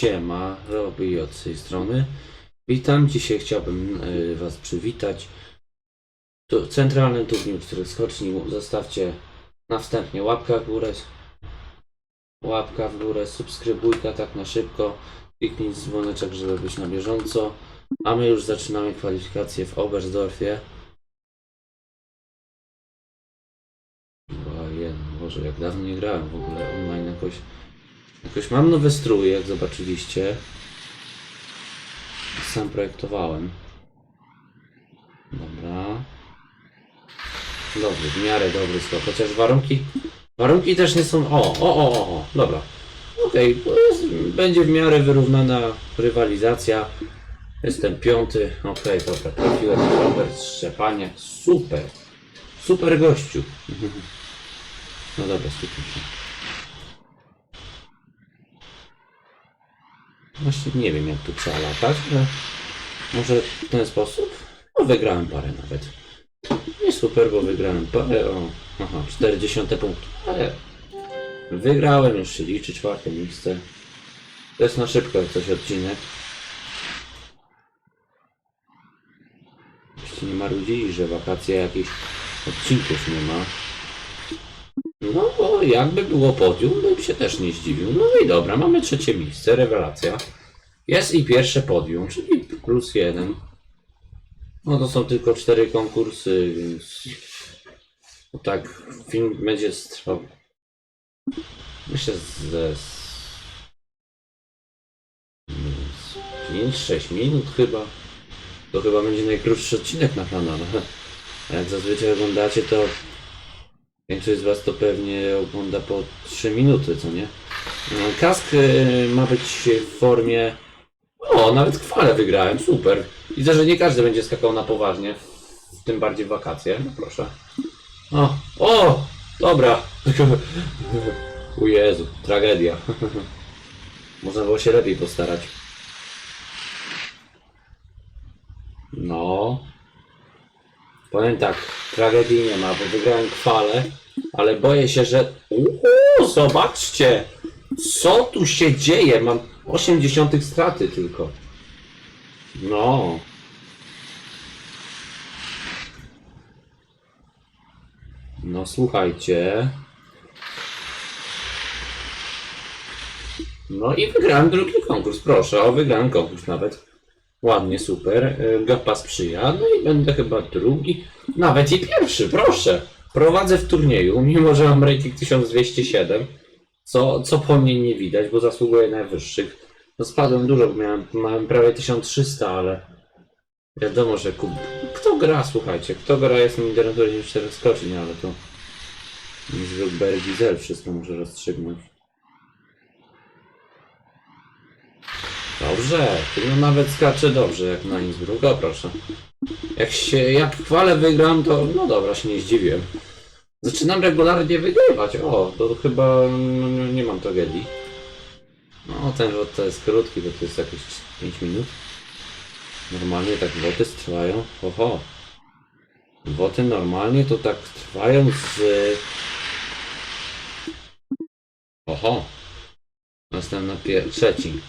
Siema, Robi od tej strony. Witam, dzisiaj chciałbym y, Was przywitać. W centralnym turnieju czterech skoczni zostawcie na wstępnie łapka w górę. Łapka w górę, subskrybujka tak na szybko. Kliknij dzwoneczek, żeby być na bieżąco. A my już zaczynamy kwalifikacje w Oberstdorfie. Ojej, Boże, jak dawno nie grałem w ogóle online jakoś. Jakoś mam nowe strój, jak zobaczyliście. Sam projektowałem. Dobra. Dobry, w miarę dobry skok. Chociaż warunki. Warunki też nie są. O, o, o, o, o. dobra. Okej, jest- będzie w miarę wyrównana rywalizacja. Jestem piąty. Okej, dobra, trafiłem Robert, Szczepanie. Super. Super gościu. No dobra, skupmy się. Właśnie nie wiem jak tu trzeba latać, ale może w ten sposób? No wygrałem parę nawet. Nie super, bo wygrałem parę, o, aha, 40 punktów, ale wygrałem, już się liczy, czwarte miejsce. To jest na szybko coś odcinek. Jeśli nie marudzili, że wakacje jakichś odcinków nie ma. No bo jakby było podium, bym się też nie zdziwił. No i dobra, mamy trzecie miejsce, rewelacja. Jest i pierwsze podium, czyli plus jeden. No to są tylko cztery konkursy, więc no tak film będzie trwał. Myślę ze 5-6 minut chyba. To chyba będzie najkrótszy odcinek na kanale. A jak zazwyczaj oglądacie to Większość z Was to pewnie ogląda po 3 minuty, co nie? No, Kask y, ma być w formie. O, nawet chwalę wygrałem, super. Widzę, że nie każdy będzie skakał na poważnie, tym bardziej w wakacje. No proszę. O, o, dobra. O Jezu, tragedia. Można było się lepiej postarać. No. Powiem tak, tragedii nie ma, bo wygrałem kwalę, ale boję się, że... Uuu, zobaczcie! Co tu się dzieje? Mam 80 straty tylko. No. No słuchajcie. No i wygrałem drugi konkurs, proszę, o wygrałem konkurs nawet. Ładnie, super. E, Gapa sprzyja. No i będę chyba drugi, nawet i pierwszy, proszę. Prowadzę w turnieju, mimo że mam rating 1207, co, co po mnie nie widać, bo zasługuję najwyższych. No spadłem dużo, bo miałem, miałem prawie 1300, ale wiadomo, że kub... kto gra, słuchajcie, kto gra jest mi interesuje niż 4 skoczeń, ale to niż Bergizel wszystko może rozstrzygnąć. Dobrze, no nawet skacze dobrze jak na Innsbruck, proszę. Jak się, jak chwalę wygram, to no dobra, się nie zdziwiłem. Zaczynam regularnie wygrywać, o, to chyba no, nie- mam tragedii. No ten wod to jest krótki, bo to jest jakieś 5 minut. Normalnie tak woty trwają, oho. Woty normalnie to tak trwają z... Oho. Następna pier... trzeci.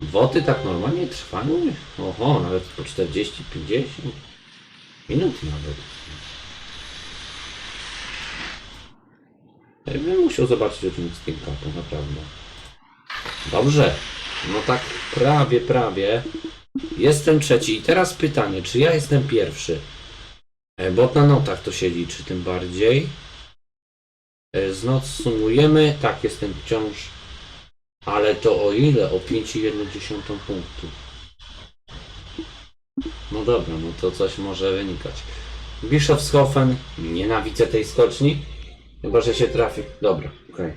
Woty tak normalnie trwają? Oho, nawet po 40-50 minut nawet. Bym musiał zobaczyć o czym jest tym kapą, naprawdę. Dobrze. No tak prawie, prawie. Jestem trzeci. I teraz pytanie, czy ja jestem pierwszy? E, Bo na notach to się liczy tym bardziej. E, Z not sumujemy. Tak, jestem wciąż ale to o ile? O 5,1 punktu. No dobra, no to coś może wynikać. Bischofshofen, nienawidzę tej skoczni. Chyba, że się trafi. Dobra, okej.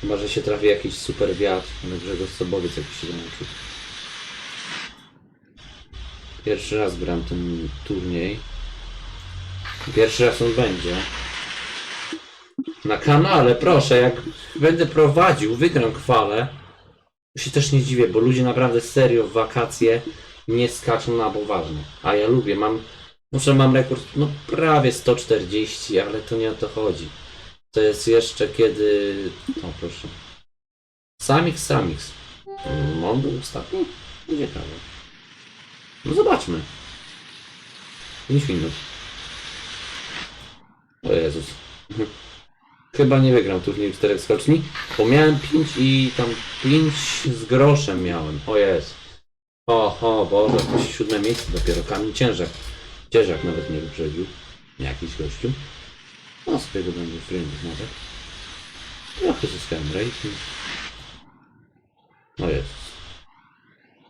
Chyba, że się trafi jakiś super wiatr, ale Grzegorz Sobowiec jakiś się nauczył. Pierwszy raz gram ten turniej. Pierwszy raz on będzie. Na kanale, proszę, jak będę prowadził, wygram to się też nie dziwię, bo ludzie naprawdę serio w wakacje nie skaczą na poważnie. A ja lubię, mam, muszę mam rekord, no prawie 140, ale to nie o to chodzi. To jest jeszcze kiedy, o proszę, Samix, Samix. Mm, On był ostatni? Ciekawe. No zobaczmy. 5 minut. O Jezus. Chyba nie wygram turnieju czterech skoczni, bo miałem 5 i tam 5 z groszem miałem. O jest. O, o Boże, to jest siódme miejsce dopiero. Kamil Ciężak. Ciężak nawet nie wyprzedził. Jakiś gościu. No sobie go będzie friendów nawet. Trochę zyskałem rating. O jest.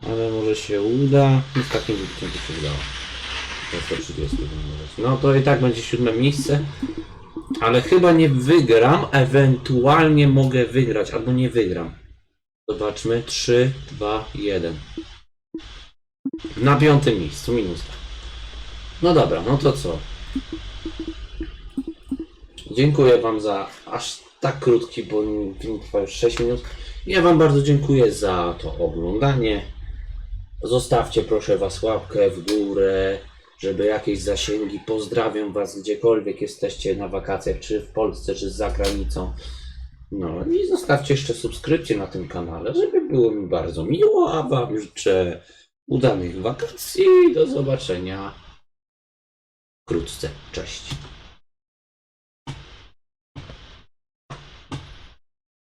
Ale może się uda. I z takim wybiciem to się udało. To 130 wyglądać. No to i tak będzie siódme miejsce. Ale chyba nie wygram. Ewentualnie mogę wygrać, albo nie wygram. Zobaczmy. 3, 2, 1. Na piątym miejscu, minuska. No dobra, no to co? Dziękuję Wam za aż tak krótki, bo film trwa już 6 minut. Ja Wam bardzo dziękuję za to oglądanie. Zostawcie proszę Was łapkę w górę, żeby jakieś zasięgi. Pozdrawiam Was gdziekolwiek jesteście na wakacjach, czy w Polsce, czy za granicą. No i zostawcie jeszcze subskrypcję na tym kanale, żeby było mi bardzo miło, a Wam życzę udanych wakacji. Do zobaczenia wkrótce. Cześć.